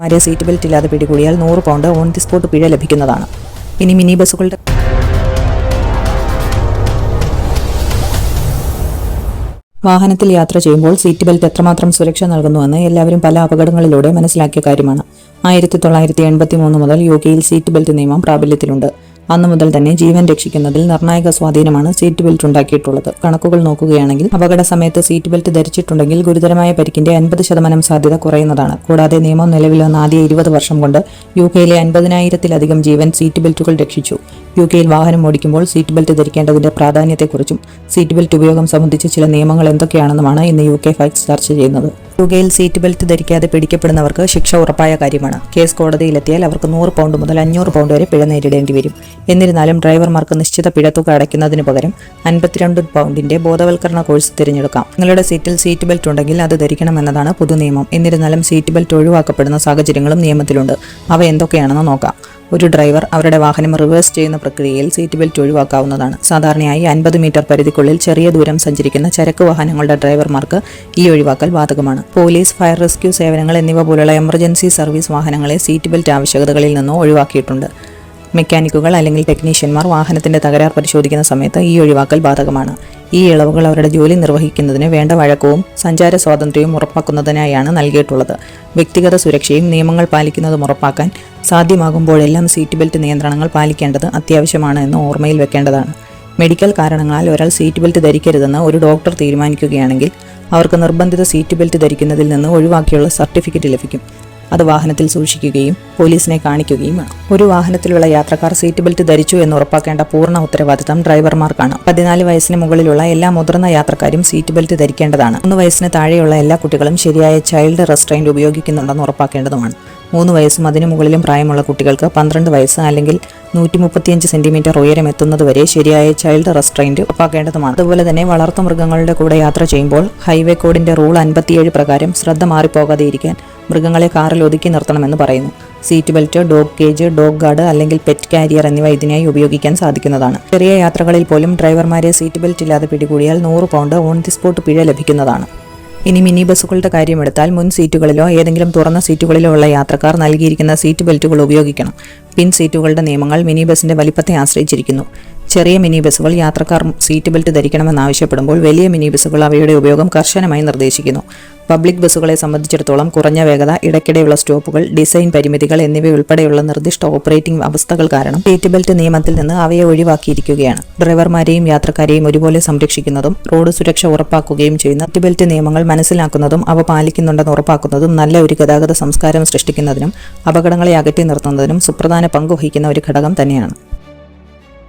മാരെ seat belt ഇല്ലാതെ പിടികൂടിയാൽ നൂറ് പൗണ്ട് ഓൺ ദി സ്പോട്ട് പിഴ ലഭിക്കുന്നതാണ്. ഇനി മിനി ബസ്സുകളുടെ വാഹനത്തിൽ യാത്ര ചെയ്യുമ്പോൾ സീറ്റ് ബെൽറ്റ് എത്രമാത്രം സുരക്ഷ നൽകുന്നുവെന്ന് എല്ലാവരും പല അപകടങ്ങളിലൂടെ മനസ്സിലാക്കിയ കാര്യമാണ്. ആയിരത്തി തൊള്ളായിരത്തി എൺപത്തി മൂന്ന് മുതൽ യു കെയിൽ സീറ്റ് ബെൽറ്റ് നിയമം പ്രാബല്യത്തിലുണ്ട്. അന്നു മുതൽ തന്നെ ജീവൻ രക്ഷിക്കുന്നതിൽ നിർണായക സ്വാധീനമാണ് സീറ്റ് ബെൽറ്റ് ഉണ്ടാക്കിയിട്ടുള്ളത്. കണക്കുകൾ നോക്കുകയാണെങ്കിൽ അപകട സമയത്ത് സീറ്റ് ബെൽറ്റ് ധരിച്ചിട്ടുണ്ടെങ്കിൽ ഗുരുതരമായ പരിക്കിന്റെ അൻപത് ശതമാനം സാധ്യത കുറയുന്നതാണ്. കൂടാതെ നിയമം നിലവിൽ വന്ന ആദ്യ ഇരുപത് വർഷം കൊണ്ട് യു കെയിലെ അൻപതിനായിരത്തിലധികം ജീവൻ സീറ്റ് ബെൽറ്റുകൾ രക്ഷിച്ചു. യു കെയിൽ വാഹനം ഓടിക്കുമ്പോൾ സീറ്റ് ബെൽറ്റ് ധരിക്കേണ്ടതിന്റെ പ്രാധാന്യത്തെക്കുറിച്ചും സീറ്റ് ബെൽറ്റ് ഉപയോഗം സംബന്ധിച്ച് ചില നിയമങ്ങൾ എന്തൊക്കെയാണെന്നുമാണ് ഇന്ന് യു കെ ഫാക്സ് ചർച്ച ചെയ്യുന്നത്. യു കെയിൽ സീറ്റ് ബെൽറ്റ് ധരിക്കാതെ പിടിക്കപ്പെടുന്നവർക്ക് ശിക്ഷ ഉറപ്പായ കാര്യമാണ്. കേസ് കോടതിയിലെത്തിയാൽ അവർക്ക് നൂറ് പൗണ്ട് മുതൽ അഞ്ഞൂറ് പൗണ്ട് വരെ പിഴ നേരിടേണ്ടി വരും. എന്നിരുന്നാലും ഡ്രൈവർമാർക്ക് നിശ്ചിത പിഴത്തുക അടയ്ക്കുന്നതിന് പകരം അൻപത്തിരണ്ട് പൗണ്ടിന്റെ ബോധവൽക്കരണ കോഴ്സ് തിരഞ്ഞെടുക്കാം. നിങ്ങളുടെ സീറ്റിൽ സീറ്റ് ബെൽറ്റ് ഉണ്ടെങ്കിൽ അത് ധരിക്കണമെന്നതാണ് പൊതു നിയമം എന്നിരുന്നാലും സീറ്റ് ബെൽറ്റ് ഒഴിവാക്കപ്പെടുന്ന സാഹചര്യങ്ങളും നിയമത്തിലുണ്ട്. അവ എന്തൊക്കെയാണെന്ന് നോക്കാം. ഒരു ഡ്രൈവർ അവരുടെ വാഹനം റിവേഴ്സ് ചെയ്യുന്ന പ്രക്രിയയിൽ സീറ്റ് ബെൽറ്റ് ഒഴിവാക്കാവുന്നതാണ്. സാധാരണയായി അൻപത് മീറ്റർ പരിധിക്കുള്ളിൽ ചെറിയ ദൂരം സഞ്ചരിക്കുന്ന ചരക്ക് വാഹനങ്ങളുടെ ഡ്രൈവർമാർക്ക് ഈ ഒഴിവാക്കൽ ബാധകമാണ്. പോലീസ് ഫയർ റെസ്ക്യൂ സേവനങ്ങൾ എന്നിവ പോലുള്ള എമർജൻസി സർവീസ് വാഹനങ്ങളെ സീറ്റ് ബെൽറ്റ് ആവശ്യകതകളിൽ നിന്നോ ഒഴിവാക്കിയിട്ടുണ്ട്. മെക്കാനിക്കുകൾ അല്ലെങ്കിൽ ടെക്നീഷ്യന്മാർ വാഹനത്തിന്റെ തകരാർ പരിശോധിക്കുന്ന സമയത്ത് ഈ ഒഴിവാക്കൽ ബാധകമാണ്. ഈ ഇളവുകൾ അവരുടെ ജോലി നിർവഹിക്കുന്നതിന് വേണ്ട വഴക്കവും സഞ്ചാര സ്വാതന്ത്ര്യവും ഉറപ്പാക്കുന്നതിനായാണ് നൽകിയിട്ടുള്ളത്. വ്യക്തിഗത സുരക്ഷയും നിയമങ്ങൾ പാലിക്കുന്നതും ഉറപ്പാക്കാൻ സാധ്യമാകുമ്പോഴെല്ലാം സീറ്റ് ബെൽറ്റ് നിയന്ത്രണങ്ങൾ പാലിക്കേണ്ടത് അത്യാവശ്യമാണ് എന്ന് ഓർമ്മയിൽ വെക്കേണ്ടതാണ്. മെഡിക്കൽ കാരണങ്ങളാൽ ഒരാൾ സീറ്റ് ബെൽറ്റ് ധരിക്കരുതെന്ന് ഒരു ഡോക്ടർ തീരുമാനിക്കുകയാണെങ്കിൽ അവർക്ക് നിർബന്ധിത സീറ്റ് ബെൽറ്റ് ധരിക്കുന്നതിൽ നിന്ന് ഒഴിവാക്കിയുള്ള സർട്ടിഫിക്കറ്റ് ലഭിക്കും. അത് വാഹനത്തിൽ സൂക്ഷിക്കുകയും പോലീസിനെ കാണിക്കുകയും വേണം. ഒരു വാഹനത്തിലുള്ള യാത്രക്കാർ സീറ്റ് ബെൽറ്റ് ധരിച്ചു എന്ന് ഉറപ്പാക്കേണ്ട പൂർണ ഉത്തരവാദിത്തം ഡ്രൈവർമാർക്കാണ്. പതിനാല് വയസ്സിന് മുകളിലുള്ള എല്ലാ മുതിർന്ന യാത്രക്കാരും സീറ്റ് ബെൽറ്റ് ധരിക്കേണ്ടതാണ്. മൂന്ന് വയസ്സിന് താഴെയുള്ള എല്ലാ കുട്ടികളും ശരിയായ ചൈൽഡ് റെസ്ട്രെയിന്റ് ഉപയോഗിക്കുന്നുണ്ടെന്ന് ഉറപ്പാക്കേണ്ടതുമാണ്. മൂന്ന് വയസ്സും അതിനു മുകളിലും പ്രായമുള്ള കുട്ടികൾക്ക് പന്ത്രണ്ട് വയസ്സ് അല്ലെങ്കിൽ നൂറ്റി മുപ്പത്തിയഞ്ച് സെന്റിമീറ്റർ ഉയരം എത്തുന്നതുവരെ ശരിയായ ചൈൽഡ് റെസ്ട്രെയിന്റ് ഉറപ്പാക്കേണ്ടതുമാണ്. അതുപോലെ തന്നെ വളർത്തു മൃഗങ്ങളുടെ കൂടെ യാത്ര ചെയ്യുമ്പോൾ ഹൈവേ കോഡിന്റെ റൂൾ അൻപത്തിയേഴ് പ്രകാരം ശ്രദ്ധ മാറിപ്പോകാതെ ഇരിക്കാൻ മൃഗങ്ങളെ കാറിൽ ഒതുക്കി നിർത്തണമെന്ന് പറയുന്നു. Seat belt dog cage dog guard അല്ലെങ്കിൽ പെറ്റ് കാരിയർ എന്നിവ ഇതിനായി ഉപയോഗിക്കാൻ സാധിക്കുന്നതാണ്. ചെറിയ യാത്രകളിൽ പോലും ഡ്രൈവർമാരെ സീറ്റ് ബെൽറ്റ് ഇല്ലാതെ പിടികൂടിയാൽ നൂറ് പൗണ്ട് ഓൺ ദി സ്പോട്ട് പിഴ ലഭിക്കുന്നതാണ്. ഇനി മിനി ബസ്സുകളുടെ കാര്യമെടുത്താൽ മുൻ സീറ്റുകളിലോ ഏതെങ്കിലും തുറന്ന സീറ്റുകളിലോ ഉള്ള യാത്രക്കാർ നൽകിയിരിക്കുന്ന സീറ്റ് ബെൽറ്റുകൾ ഉപയോഗിക്കണം. പിൻ സീറ്റുകളുടെ നിയമങ്ങൾ മിനി ബസിന്റെ വലിപ്പത്തെ ആശ്രയിച്ചിരിക്കുന്നു. ചെറിയ മിനി ബസ്സുകൾ യാത്രക്കാർ സീറ്റ് ബെൽറ്റ് ധരിക്കണമെന്ന് ആവശ്യപ്പെടുമ്പോൾ വലിയ മിനി ബസ്സുകൾ അവയുടെ ഉപയോഗം കർശനമായി നിർദ്ദേശിക്കുന്നു. പബ്ലിക് ബസ്സുകളെ സംബന്ധിച്ചിടത്തോളം കുറഞ്ഞ വേഗത ഇടയ്ക്കിടെയുള്ള സ്റ്റോപ്പുകൾ ഡിസൈൻ പരിമിതികൾ എന്നിവയുൾപ്പെടെയുള്ള നിർദ്ദിഷ്ട ഓപ്പറേറ്റിംഗ് അവസ്ഥകൾ കാരണം സീറ്റ് ബെൽറ്റ് നിയമത്തിൽ നിന്ന് അവയെ ഒഴിവാക്കിയിരിക്കുകയാണ്. ഡ്രൈവർമാരെയും യാത്രക്കാരെയും ഒരുപോലെ സംരക്ഷിക്കുന്നതും റോഡ് സുരക്ഷ ഉറപ്പാക്കുകയും ചെയ്യുന്ന സീറ്റ് ബെൽറ്റ് നിയമങ്ങൾ മനസ്സിലാക്കുന്നതും അവ പാലിക്കുന്നുണ്ടെന്ന് ഉറപ്പാക്കുന്നതും നല്ല ഒരു ഗതാഗത സംസ്കാരം സൃഷ്ടിക്കുന്നതിനും അപകടങ്ങളെ അകറ്റി നിർത്തുന്നതിനും സുപ്രധാന പങ്ക് വഹിക്കുന്ന ഒരു ഘടകം തന്നെയാണ്.